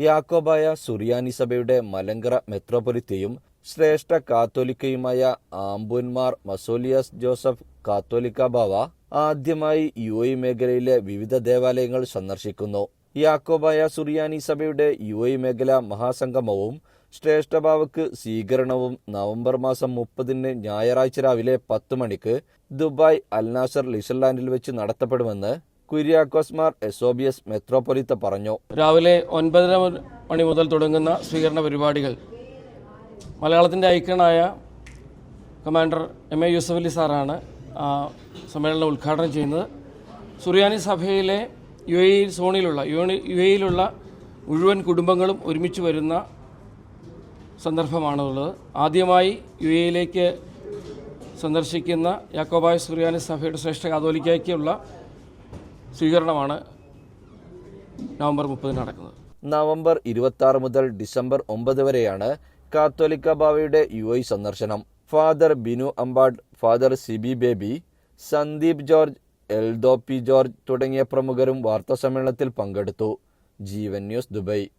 യാക്കോബായ സുറിയാനി സഭയുടെ മലങ്കര മെത്രോപൊലിത്തയും ശ്രേഷ്ഠ കാത്തോലിക്കയുമായ ആംബുന്മാർ മസോലിയസ് ജോസഫ് കാത്തോലിക്ക ബാവ ആദ്യമായി U A മേഖലയിലെ വിവിധ ദേവാലയങ്ങൾ സന്ദർശിക്കുന്നു. യാക്കോബായ സുറിയാനി സഭയുടെ യു എ മേഖല മഹാസംഗമവും ശ്രേഷ്ഠഭാവക്ക് സ്വീകരണവും നവംബർ മാസം മുപ്പതിന് ഞായറാഴ്ച രാവിലെ പത്ത് മണിക്ക് ദുബായ് അൽനാസർ ലിസർലാൻഡിൽ വെച്ച് നടത്തപ്പെടുമെന്ന് കുര്യാക്കോസ്മാർ എസോബിയസ് മെത്രോപൊലിത്ത പറഞ്ഞു. രാവിലെ ഒൻപതര മണി മുതൽ തുടങ്ങുന്ന സ്വീകരണ പരിപാടികൾ. മലയാളത്തിന്റെ ഐക്കണായ commander M A Yusuf Ali സാറാണ് സമ്മേളനം ഉദ്ഘാടനം ചെയ്യുന്നത്. സുറിയാനി സഭയിലെ യു എ സോണിലുള്ള യു എയിലുള്ള മുഴുവൻ കുടുംബങ്ങളും ഒരുമിച്ച് വരുന്ന സന്ദർഭമാണുള്ളത്. ആദ്യമായി യു എയിലേക്ക് സന്ദർശിക്കുന്ന യാക്കോബായ സുറിയാനി സഭയുടെ ശ്രേഷ്ഠ കാതോലിക്കയ്ക്കുള്ള സ്വീകരണമാണ് നവംബർ മുപ്പതിന് നടക്കുന്നത്. നവംബർ ഇരുപത്തി മുതൽ ഡിസംബർ ഒമ്പത് വരെയാണ് കാത്തോലിക്ക ബാവയുടെ യു ഐ സന്ദർശനം. Father Binu Ambat father Sibi Baby Sandeep George Eldho P George തുടങ്ങിയ പ്രമുഖരും വാർത്താസമ്മേളനത്തിൽ പങ്കെടുത്തു. Jeevan news Dubai.